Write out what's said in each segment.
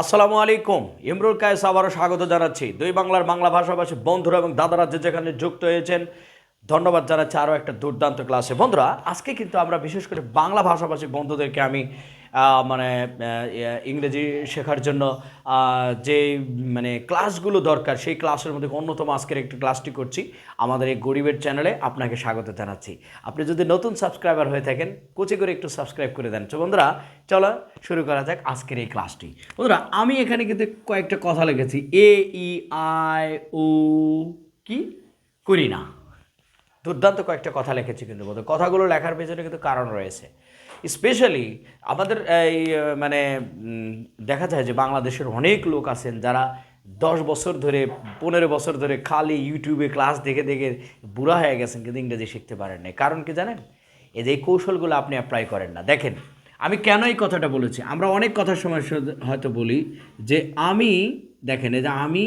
আসসালামু আলাইকুম, ইমরুল কায়েস আবারও স্বাগত জানাচ্ছি। দুই বাংলার বাংলা ভাষাভাষী বন্ধুরা এবং দাদারা যে যেখানে যুক্ত হয়েছেন, ধন্যবাদ জানাচ্ছি আরও একটা দুর্দান্ত ক্লাসে। বন্ধুরা, আজকে কিন্তু আমরা বিশেষ করে বাংলা ভাষাভাষী বন্ধুদেরকে আমি মানে ইংরেজি শেখার জন্য যে মানে ক্লাসগুলো দরকার, সেই ক্লাসের মধ্যে অন্যতম আজকের একটি ক্লাসটি করছি। আমাদের এই গরিবের চ্যানেলে আপনাকে স্বাগত জানাচ্ছি। আপনি যদি নতুন সাবস্ক্রাইবার হয়ে থাকেন, কুচি করে একটু সাবস্ক্রাইব করে দেন। তো বন্ধুরা, চলো শুরু করা যাক আজকের এই ক্লাসটি। বন্ধুরা, আমি এখানে কিন্তু কয়েকটা কথা লিখেছি। এ, ই, আই ও কি? করি না। দুর্দান্ত কয়েকটা কথা লিখেছি কিন্তু কথাগুলো লেখার পেছনে কিন্তু কারণ রয়েছে। স্পেশালি আমাদের, এই মানে দেখা যায় যে বাংলাদেশের অনেক লোক আছেন যারা দশ বছর ধরে, পনেরো বছর ধরে খালি ইউটিউবে ক্লাস দেখে দেখে বুড়া হয়ে গেছেন কিন্তু ইংরেজি শিখতে পারেন না কারণ কি জানেন? এই যে এই কৌশলগুলো আপনি অ্যাপ্লাই করেন না। দেখেন, আমি কেন এই কথাটা বলেছি? আমরা অনেক কথার সময় হয়তো বলি যে আমি, দেখেন, এই যে আমি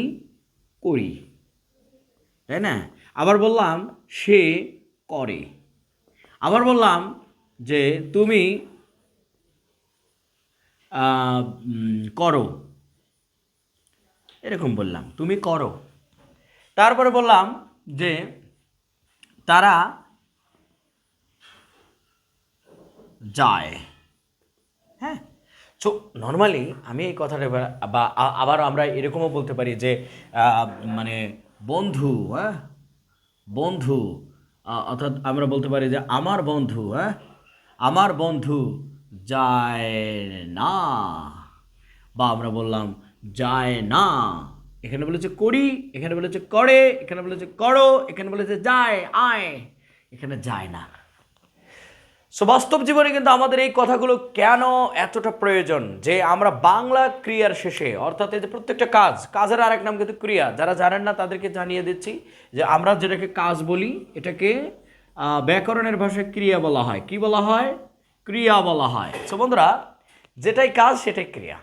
করি, তাই না? আবার বললাম সে করে। আবার বললাম যে তুমি করো। এরকম বললাম, তুমি করো। তারপরে বললাম যে তারা যায়। হ্যাঁ? সো নর্মালি আমি এই কথাটা বা আবার আমরা এরকমও বলতে পারি যে মানে বন্ধু হ্যাঁ? বন্ধু অর্থাৎ আমরা বলতে পারি যে আমার বন্ধু হ্যাঁ? আমার বন্ধু যায় না। বা আমরা বললাম, যায় না। এখানে বলেছে করি, এখানে বলেছে করে, এখানে বলেছে করো, এখানে বলেছে যায়, আয়। এখানে যায় না। সো বাস্তব জীবনে কিন্তু আমাদের এই কথাগুলো কেন এতটা প্রয়োজন? যে আমরা বাংলা ক্রিয়ার শেষে, অর্থাৎ এই যে প্রত্যেকটা কাজ, কাজের আরেক নাম কিন্তু ক্রিয়া। যারা জানেন না, তাদেরকে জানিয়ে দিচ্ছি যে আমরা যেটাকে কাজ বলি, এটাকে ব্যাকরণের ভাষায় ক্রিয়া বলা হয়। কি বলা হয়? ক্রিয়া বলা হয়। সো বন্ধুরা, যেটাই কাজ, সেটাই ক্রিয়া।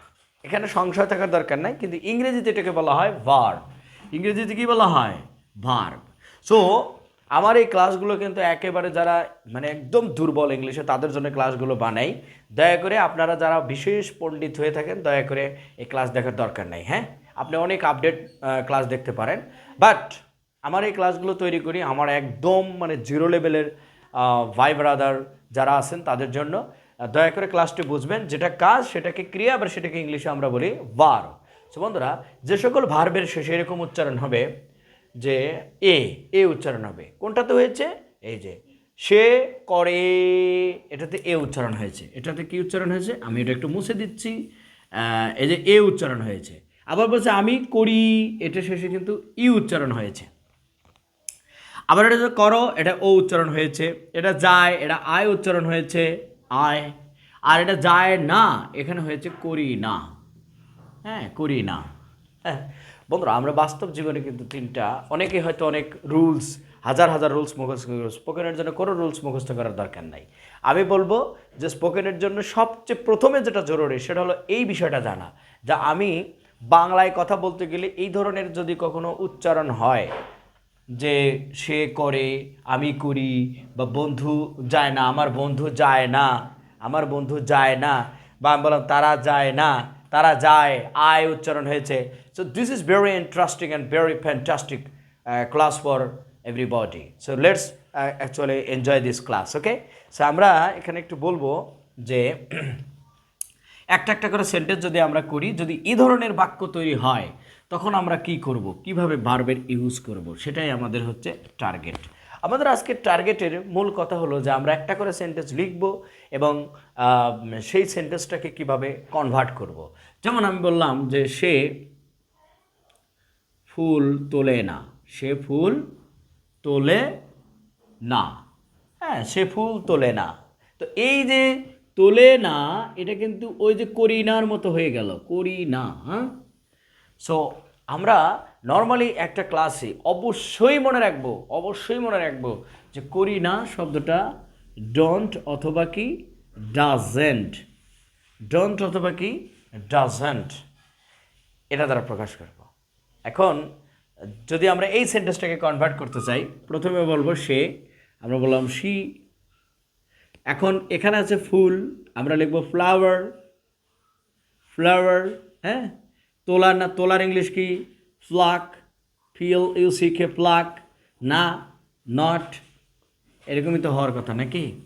এখানে সংশয় থাকার দরকার নাই, কিন্তু ইংরেজিতে এটাকে বলা হয় ভার্ব ইংরেজিতে কি বলা হয়? ভার্ব সো আমার এই ক্লাসগুলো কিন্তু একেবারে যারা মানে একদম দুর্বল ইংলিশে, তাদের জন্য ক্লাসগুলো বানাই। দয়া করে আপনারা যারা বিশেষ পণ্ডিত হয়ে থাকেন, দয়া করে এই ক্লাস দেখার দরকার নেই হ্যাঁ? আপনি অনেক আপডেট ক্লাস দেখতে পারেন। বাট আমার এই ক্লাসগুলো তৈরি করি, আমার একদম মানে জিরো লেভেলের ভাই ব্রাদার যারা আছেন তাদের জন্য। দয়া করে ক্লাসটি বুঝবেন, যেটা কাজ সেটাকে ক্রিয়া, আবার সেটাকে ইংলিশে আমরা বলি বার সো বন্ধুরা, যে সকল ভার্বের শেষে এরকম উচ্চারণ হবে, যে এ এ উচ্চারণ হবে। কোনটাতে হয়েছে? এই যে, সে করে, এটাতে এ উচ্চারণ হয়েছে। এটাতে কি উচ্চারণ হয়েছে? আমি এটা একটু মুছে দিচ্ছি। এই যে এ উচ্চারণ হয়েছে। আবার বলছে, আমি করি, এটা শেষে কিন্তু ই উচ্চারণ হয়েছে। আবার এটা যে করো, এটা ও উচ্চারণ হয়েছে, এটা যায়, এটা আয় উচ্চারণ হয়েছে, আয়, আর এটা যায় না, এখানে হয়েছে করি না। হ্যাঁ করি না। হ্যাঁ বন্ধুরা, আমরা বাস্তব জীবনে কিন্তু তিনটা, অনেকে হয়তো অনেক রুলস হাজার হাজার রুলস মুখস্থ স্পোকেনের জন্য কোনো রুলস মুখস্থ করার দরকার নাই। আমি বলব যে স্পোকেনের জন্য সবচেয়ে প্রথমে যেটা জরুরি, সেটা হলো এই বিষয়টা জানা, যা আমি বাংলায় কথা বলতে গেলে এই ধরনের যদি কখনো উচ্চারণ হয় যে সে করে, আমি করি, বা বন্ধু যায় না, আমার বন্ধু যায় না, আমার বন্ধু যায় না, বা আমি বললাম, তারা যায় না, তারা যায়, আয় উচ্চারণ হয়েছে। So this is very interesting and very fantastic class for everybody so let's actually enjoy this class okay so আমরা এখানে একটু বলব যে একটা একটা করে সেন্টেন্স যদি আমরা করি, যদি এই ধরনের বাক্য তৈরি হয়, তখন আমরা কি করব? কীভাবে ভার্বের ইউজ করব? সেটাই আমাদের হচ্ছে টার্গেট আমাদের আজকের টার্গেটের মূল কথা হলো যে আমরা একটা করে সেন্টেন্স লিখব এবং সেই সেন্টেন্সটাকে কীভাবে কনভার্ট করব। যেমন আমি বললাম যে সে ফুল তোলে না। সে ফুল তোলে না। হ্যাঁ সে ফুল তোলে না। তো এই যে তোলে না, এটা কিন্তু ওই যে করিনার মতো হয়ে গেল করি না সো আমরা নর্মালি একটা ক্লাসে অবশ্যই মনে রাখব, অবশ্যই মনে রাখব যে করি না শব্দটা ডন্ট অথবা কি ডাজেন্ট ডন্ট অথবা কি ডাজেন্ট এটা দ্বারা প্রকাশ করব। এখন, যদি আমরা এই সেন্টেন্সটাকে কনভার্ট করতে চাই, প্রথমে বলব সে, আমরা বললাম শি এখন এখানে আছে ফুল, আমরা লিখব ফ্লাওয়ার ফ্লাওয়ার হ্যাঁ? তোলার না, তোলার ইংলিশ কি? Pluck, P L, U C K pluck, না, নট, এরকমই তো হওয়ার কথা নাকি?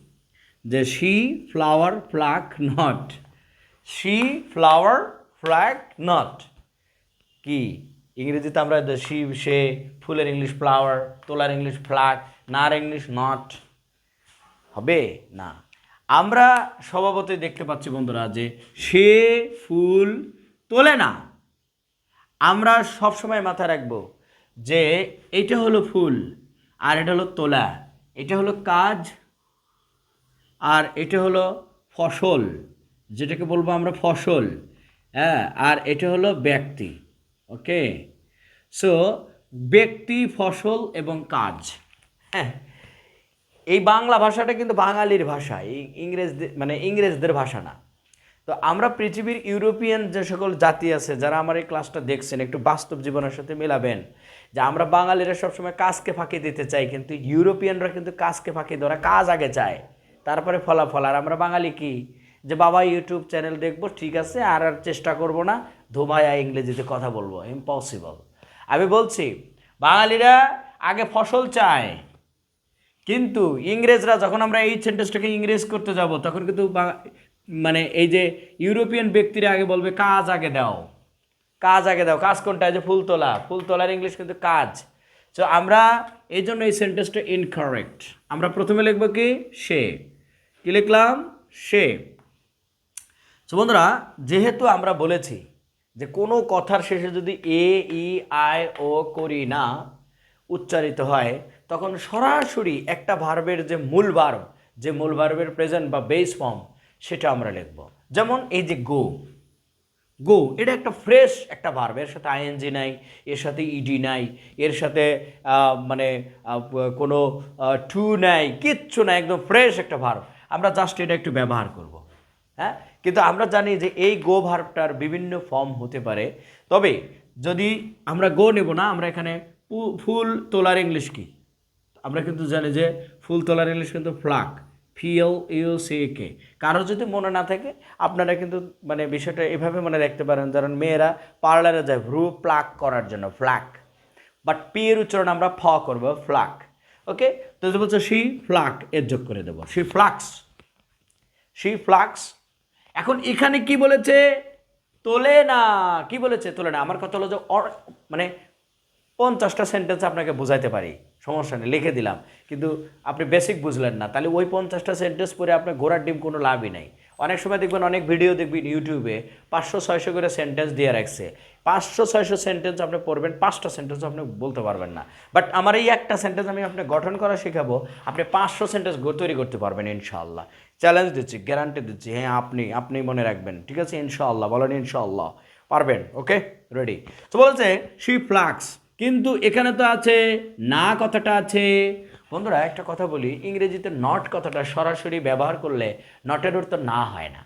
যে she flower, pluck, not. She flower, pluck, not. কি? ইংরেজিতে আমরা she সে, ফুলের ইংলিশ, ফ্লাওয়ার, তোলার ইংলিশ, ফ্লাক, নার ইংলিশ, নট। হবে? না। আমরা স্বভাবতই দেখতে পাচ্ছি বন্ধুরা যে সে ফুল তোলে না। আমরা সব সময় মাথায় রাখব যে এটা হলো ফুল আর এটা হলো তোলা। এটা হলো কাজ আর এটা হলো ফসল। যেটাকে বলব আমরা ফসল হ্যাঁ? আর এটা হলো ব্যক্তি, ওকে? সো ব্যক্তি, ফসল এবং কাজ হ্যাঁ? এই বাংলা ভাষাটা কিন্তু বাঙালির ভাষা, এই ইংরেজদের মানে ইংরেজদের ভাষা না। তো আমরা পৃথিবীর ইউরোপিয়ান যে সকল জাতি আছে, যারা আমার এই ক্লাসটা দেখছেন, একটু বাস্তব জীবনের সাথে মেলাবেন। যে আমরা বাঙালিরা সবসময় কাজকে ফাঁকি দিতে চাই, কিন্তু ইউরোপিয়ানরা কিন্তু কাজকে ফাঁকি ওরা কাজ আগে চায়। তারপরে ফলাফল, আর আমরা বাঙালি কি? যে বাবা, ইউটিউব চ্যানেল দেখব, ঠিক আছে, আর আর চেষ্টা করব না, ধোমায়া ইংরেজিতে কথা বলব ইম্পসিবল আমি বলছি, বাঙালিরা আগে ফসল চায়। কিন্তু ইংরেজরা যখন আমরা এই সেন্টেন্সটাকে ইংরেজ করতে যাব, তখন কিন্তু মানে এই যে ইউরোপিয়ান ব্যক্তিরা আগে বলবে, কাজ আগে দাও। কাজ আগে দাও। কাজ কোনটা? যে ফুল তোলা ফুল তোলার ইংলিশ কিন্তু কাজ। তো আমরা এই জন্য এই সেন্টেন্সটা ইনকারেক্ট আমরা প্রথমে লিখব কি? সে। কি লিখলাম? সে। তো বন্ধুরা, যেহেতু আমরা বলেছি যে কোনো কথার শেষে যদি এ, ই, আই, ও করি না, উচ্চারিত হয় তখন সরাসরি একটা ভার্বের যে মূল ভার্ব যে মূল ভার্বের প্রেজেন্ট বা বেস ফর্ম সেটা আমরা লিখব। যেমন এই যে গো গো এটা একটা ফ্রেশ একটা ভার্ব এর সাথে আইএনজি নাই, এর সাথে ইডি নাই, এর সাথে মানে কোনো টু নাই, কিচ্ছু নাই, একদম ফ্রেশ একটা ভার্ব আমরা জাস্ট এটা একটু ব্যবহার করব। হ্যাঁ? কিন্তু আমরা জানি যে এই গো ভার্বটার বিভিন্ন ফর্ম হতে পারে। তবে যদি আমরা গো নেব না, আমরা এখানে ফুল, তোলার ইংলিশ কি? আমরা কিন্তু জানি যে ফুল তোলার ইংলিশ কিন্তু pluck P L U C K কারও যদি মনে না থাকে, আপনারা কিন্তু মানে বিষয়টা এভাবে মনে রাখতে পারেন যেমন মেয়েরা পার্লারে যায় ভ্রু প্লাক করার জন্য, ফ্লাক। বাট পি এর উচ্চারণ আমরা ফ করব, ফ্লাক। ওকে তো যদি বলছো সি ফ্লাক এর যোগ করে দেবো। সি ফ্লাক্স সি ফ্লাক্স এখন এখানে কি বলেছে? তোলে না। কি বলেছে? তোলে না। আমার কথা হলো যে মানে পঞ্চাশটা সেন্টেন্স আপনাকে বোঝাইতে পারি। সমস্যা নেই, লিখে দিলাম। কিন্তু আপনি বেসিক বুঝলেন না। তাহলে ওই পঞ্চাশটা সেন্টেন্স পরে আপনার ঘোড়ার ডিম কোনো লাভই নেই। অনেক সময় দেখবেন অনেক ভিডিও দেখবেন ইউটিউবে পাঁচশো, ছয়শো করে সেন্টেন্স দিয়ে রাখছে। পাঁচশো, ছয়শো সেন্টেন্স আপনি পড়বেন, পাঁচটা সেন্টেন্স আপনি বলতে পারবেন না। বাট আমার এই একটা সেন্টেন্স আমি আপনি গঠন করা শেখাবো, আপনি পাঁচশো সেন্টেন্স তৈরি করতে পারবেন ইনশাআল্লাহ। চ্যালেঞ্জ দিচ্ছি গ্যারান্টি দিচ্ছি হ্যাঁ আপনি আপনি মনে রাখবেন। ঠিক আছে? ইনশাআল্লাহ, বলেন ইনশাআল্লাহ। পারবেন? ওকে রেডি তো বলছে শি ফ্লাক্স কিন্তু এখানে তো আছে না কথাটা আছে। বন্ধুরা, একটা কথা বলি, ইংরেজিতে নট কথাটা সরাসরি ব্যবহার করলে নটের অর্থ না হয় না।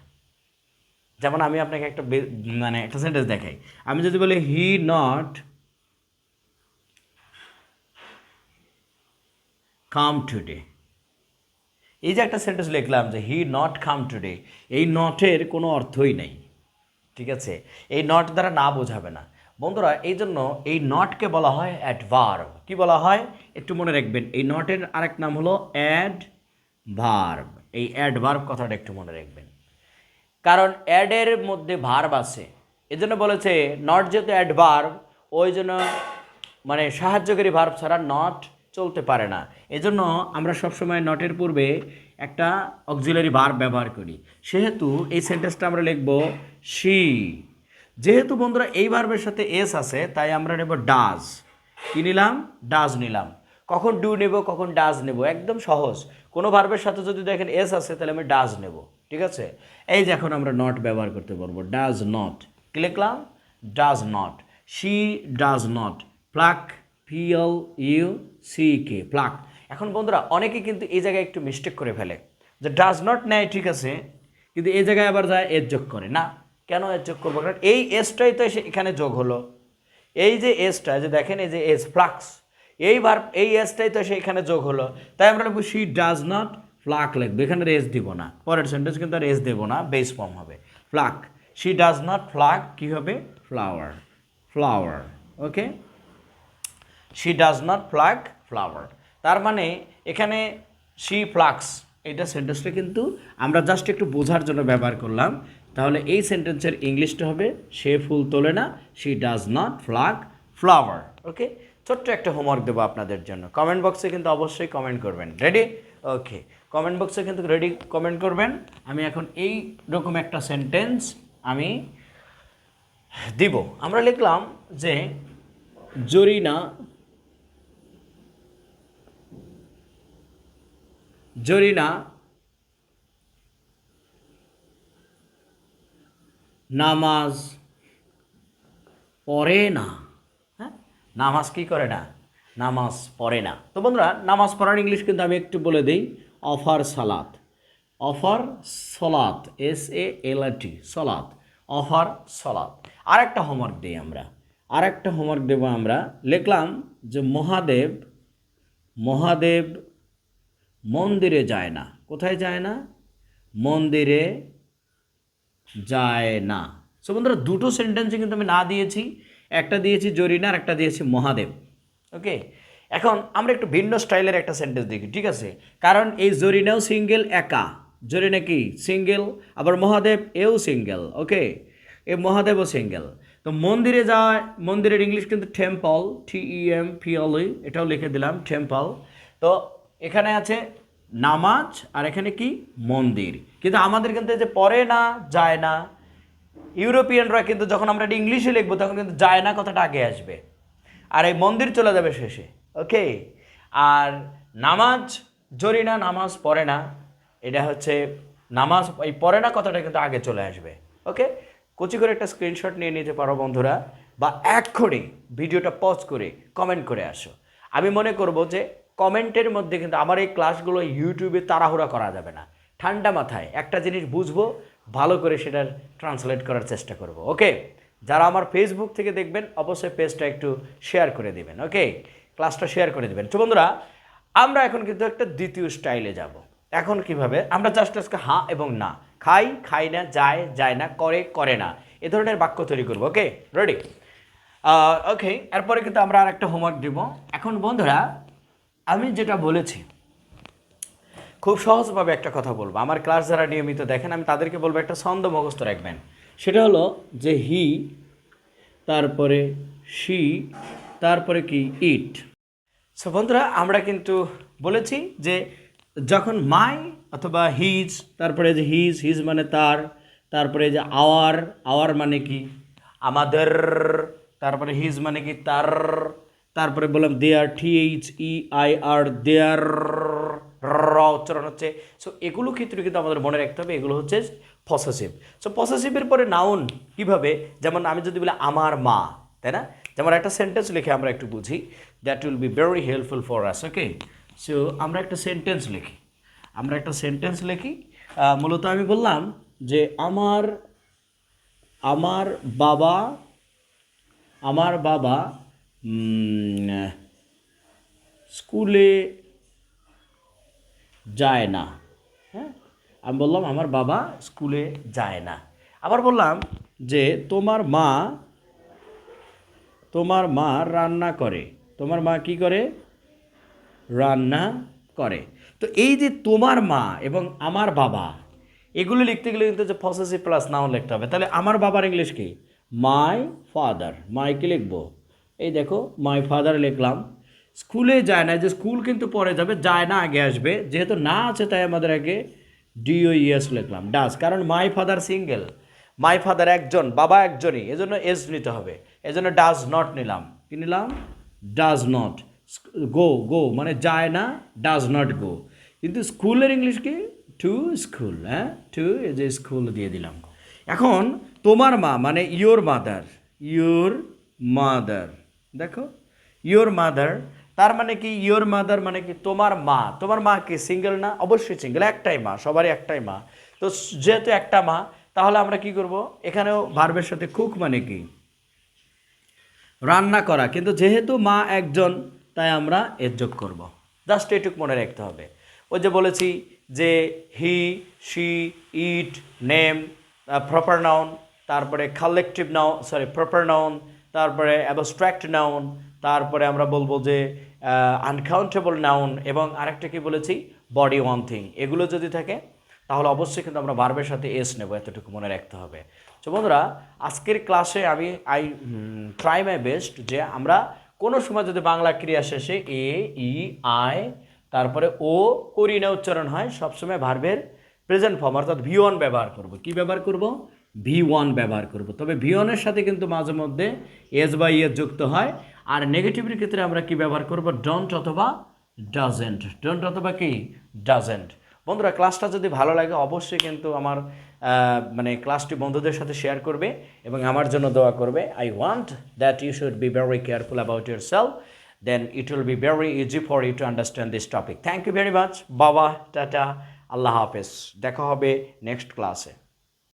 যেমন আমি আপনাকে একটা মানে একটা সেন্টেন্স দেখাই। আমি যদি বলি হি নট কাম টুডে এই যে একটা সেন্টেন্স লিখলাম যে হি নট কাম টুডে এই নটের কোনো অর্থই নেই। ঠিক আছে? এই নট দ্বারা না বোঝাবে না। বন্ধুরা এই জন্য এই নটকে বলা হয় অ্যাডভার্ব কি বলা হয়? একটু মনে রাখবেন, এই নটের আরেক নাম হলো অ্যাড ভার্ব এই অ্যাডভার্ব কথাটা একটু মনে রাখবেন। কারণ অ্যাডের মধ্যে ভার্ব আছে। এজন্য বলেছে নট যেহেতু অ্যাডভার্ব ওই জন্য মানে সাহায্যকারী ভার্ব ছাড়া নট চলতে পারে না। এজন্য আমরা সবসময় নটের পূর্বে একটা অক্সিলারি ভার্ব ব্যবহার করি। সেহেতু এই সেন্টেন্সটা আমরা লিখব শি যেহেতু বন্ধুরা এই ভার্বের সাথে এস আছে, তাই আমরা নেব ডাজ কি নিলাম? ডাজ নিলাম। কখন ডু নেব, কখন ডাজ নেব, একদম সহজ। কোনো ভার্বের সাথে যদি দেখেন এস আছে, তাহলে আমি ডাজ নেব, ঠিক আছে? এই যে এখন আমরা নট ব্যবহার করতে পারব ডাজ নট কি লিখলাম? Does not she does not pluck PL U C K pluck এখন বন্ধুরা, অনেকে কিন্তু এই জায়গায় একটু মিস্টেক করে ফেলে, যে ডাজ নট নেয় ঠিক আছে, কিন্তু এই জায়গায় আবার যায় এর যোগ করে, না? কেন এর যোগ করব? কারণ এই এসটাই তো এখানে যোগ হলো। এই যে এসটা যে দেখেন এই যে এস ফ্লাক্স এই বার এই এসটাই তো সে এখানে যোগ হলো। তাই আমরা লিখব শি ডাজ নট ফ্লাক লিখব। এখানে রেস দিব না। পরের সেন্টেন্স কিন্তু আর রেস দেবো না বেস ফর্ম হবে। Pluck she does not pluck কী হবে? Flower flower okay she does not pluck flower তার মানে এখানে শি ফ্লাক্স এটা সেন্টেন্সটা কিন্তু আমরা জাস্ট একটু বোঝার জন্য ব্যবহার করলাম। তাহলে এই সেন্টেন্সের ইংলিশটা হবে, সে ফুল তোলে না she does not pluck flower okay ছোট্ট একটা হোমওয়ার্ক দেবো আপনাদের জন্য। কমেন্ট বক্সে কিন্তু অবশ্যই কমেন্ট করবেন। রেডি ওকে কমেন্ট বক্সে কিন্তু রেডি কমেন্ট করবেন। আমি এখন এই রকম একটা সেন্টেন্স আমি দিব। আমরা লিখলাম যে, জরিনা জরিনা নামাজ পড়ে না। হ্যাঁ? নামাজ কী করে না? নামাজ পড়ে না। তো বন্ধুরা, নামাজ পড়ার ইংলিশ কিন্তু আমি একটু বলে দিই, অফার সালাত। অফার সলাত এস এ এল আর টি সলাত। অফার সলাত। আর একটা হোমওয়ার্ক দিই আমরা। আর একটা হোমওয়ার্ক দেবো আমরা। লিখলাম যে মহাদেব মহাদেব মন্দিরে যায় না। কোথায় যায় না? মন্দিরে যায় না। সো বন্ধুরা, দুটো সেন্টেন্সে কিন্তু আমি না দিয়েছি। একটা দিয়েছি জরিনা আর একটা দিয়েছি মহাদেব। ওকে এখন আমরা একটু ভিন্ন স্টাইলের একটা সেন্টেন্স দেখি, ঠিক আছে? কারণ এই জরিনাও সিঙ্গেল একা। জরিনা কি? সিঙ্গেল আবার মহাদেব, এও সিঙ্গেল ওকে এ মহাদেবও সিঙ্গেল তো মন্দিরে যায়, মন্দিরের ইংলিশ কিন্তু টেম্পল টি ই এম পিএলই এটাও লিখে দিলাম টেম্পল তো এখানে আছে নামাজ আর এখানে কি? মন্দির। কিন্তু আমাদের কিন্তু যে পড়ে না, যায় না। ইউরোপিয়ানরা কিন্তু যখন আমরা এটা ইংলিশে লিখব, তখন কিন্তু যায় না কথাটা আগে আসবে। আর এই মন্দির চলে যাবে শেষে। ওকে? আর নামাজ জরি না, নামাজ পড়ে না। এটা হচ্ছে নামাজ, এই পড়ে না কথাটা কিন্তু আগে চলে আসবে। ওকে? কচি করে একটা স্ক্রিনশট নিয়ে নিতে পারো বন্ধুরা, বা এক্ষণে ভিডিওটা পজ করে কমেন্ট করে আসো। আমি মনে করব যে কমেন্টের মধ্যে কিন্তু আমার এই ক্লাসগুলো ইউটিউবে তাড়াহুড়া করা যাবে না। ঠান্ডা মাথায় একটা জিনিস বুঝব, ভালো করে সেটার ট্রান্সলেট করার চেষ্টা করব। ওকে? যারা আমার ফেসবুক থেকে দেখবেন, অবশ্যই পেজটা একটু শেয়ার করে দিবেন, ওকে? ক্লাসটা শেয়ার করে দিবেন। তো বন্ধুরা, আমরা এখন কিন্তু একটা দ্বিতীয় স্টাইলে যাব। এখন কীভাবে? আমরা জাস্ট আজকে হ্যাঁ এবং না। খাই খাই না, যায় যায় না, করে করে না। এ ধরনের বাক্য তৈরি করব, ওকে? রেডি ওকে, এরপরে কিন্তু আমরা আর একটা হোমওয়ার্ক দিব। এখন বন্ধুরা আমি যেটা বলেছি, খুব সহজভাবে একটা কথা বলব। আমার ক্লাস যারা নিয়মিত দেখেন, আমি তাদেরকে বলব একটা ছন্দ মুখস্থ রাখবেন। সেটা হলো যে হি, তারপরে শি, তারপরে কি, ইট। সো বন্ধুরা, আমরা কিন্তু বলেছি যে যখন মাই অথবা হিজ, তারপরে যে হিজ হিজ মানে তার, তারপরে যে আওয়ার আওয়ার মানে কি? আমাদের, তারপরে হিজ মানে কি, তার। তারপরে বললাম দেয়ার টি এইচ ই আই আর দেয়ার র উচ্চারণ হচ্ছে। সো এগুলো ক্ষেত্রে কিন্তু আমাদের মনে রাখতে হবে, এগুলো হচ্ছে পসেসিভ সো পসেসিভের পরে নাউন কীভাবে? যেমন আমি যদি বলি, আমার মা তাই না? যেমন একটা সেন্টেন্স লিখে আমরা একটু বুঝি। That will be very helpful for us okay so আমরা একটা সেন্টেন্স লিখি। আমরা একটা সেন্টেন্স লিখি। মূলত আমি বললাম যে, আমার আমার বাবা আমার বাবা স্কুলে যায় না। হ্যাঁ? আমি বললাম, আমার বাবা স্কুলে যায় না। আবার বললাম যে, তোমার মা তোমার মা রান্না করে। তোমার মা কি করে? রান্না করে। তো এই যে তোমার মা এবং আমার বাবা, এগুলো লিখতে গেলে কিন্তু যে ফসেসি প্লাস নাও লিখতে হবে। তাহলে আমার বাবার ইংলিশ কি? মাই ফাদার মাইকে লিখব। এই দেখো মাই ফাদার লিখলাম। স্কুলে যায় না যে স্কুল কিন্তু পরে যাবে, যায় না, আগে আসবে। যেহেতু না আছে, তাই আমাদের আগে ডিও ইএস লিখলাম ডাস কারণ my father single my father একজন, বাবা একজনই, এজন্য এস নিতে হবে। এজন্য ডাজ নট নিলাম। কি নিলাম? ডাজ নট গো গো মানে যায় না ডাজ নট গো কিন্তু স্কুলের ইংলিশ কি? টু স্কুল হ্যাঁ? টু যে স্কুল দিয়ে দিলাম। এখন তোমার মা মানে ইয়োর মাদার ইয়োর মাদার দেখো ইয়োর মাদার তার মানে কি ইয়োর মাদার মানে কি তোমার মা। তোমার মা কি সিঙ্গেল না? অবশ্যই সিঙ্গেল একটাই মা, সবারই একটাই মা। তো যেহেতু একটা মা, তাহলে আমরা কি করব? এখানেও ভার্বের সাথে কুক মানে কি? রান্না করা। কিন্তু যেহেতু মা একজন, তাই আমরা এর যোগ করব। জাস্ট এটুক মনে রাখতে হবে। ওই যে বলেছি যে he she it name proper noun তারপরে collective noun sorry proper noun তারপরে অ্যাবস্ট্রাক্ট নাউন তারপরে আমরা বলব যে আনকাউন্টেবল নাউন এবং আরেকটা কি বলেছি? বডি ওয়ান থিং এগুলো যদি থাকে, তাহলে অবশ্যই কিন্তু আমরা বার্বের সাথে এস নেব, এতটুকু মনে রাখতে হবে। তো বন্ধুরা, আজকের ক্লাসে আমি আই ট্রাই মাই বেস্ট যে আমরা কোনো সময় যদি বাংলা ক্রিয়া শেষে এ, ই, আই, তারপরে ও করি না উচ্চারণ হয়, সবসময় ভার্বের প্রেজেন্ট ফর্ম অর্থাৎ ভি ওয়ান ব্যবহার করব। কি ব্যবহার করব? ভি ওয়ান ব্যবহার করব। তবে ভি ওয়ানের সাথে কিন্তু মাঝে মধ্যে এস বা ইয়েস যুক্ত হয়। আর নেগেটিভের ক্ষেত্রে আমরা কি ব্যবহার করব? ডন্ট অথবা ডাজেন্ট ডন্ট অথবা কি? ডাজেন্ট বন্ধুরা ক্লাসটা যদি ভালো লাগে, অবশ্যই কিন্তু আমার মানে ক্লাসটি বন্ধুদের সাথে শেয়ার করবে এবং আমার জন্য দোয়া করবে। I want that you should be very careful about yourself then it will be very easy for you to understand this topic thank you very much বাবা টাটা আল্লাহ হাফেজ দেখা হবে নেক্সট ক্লাসে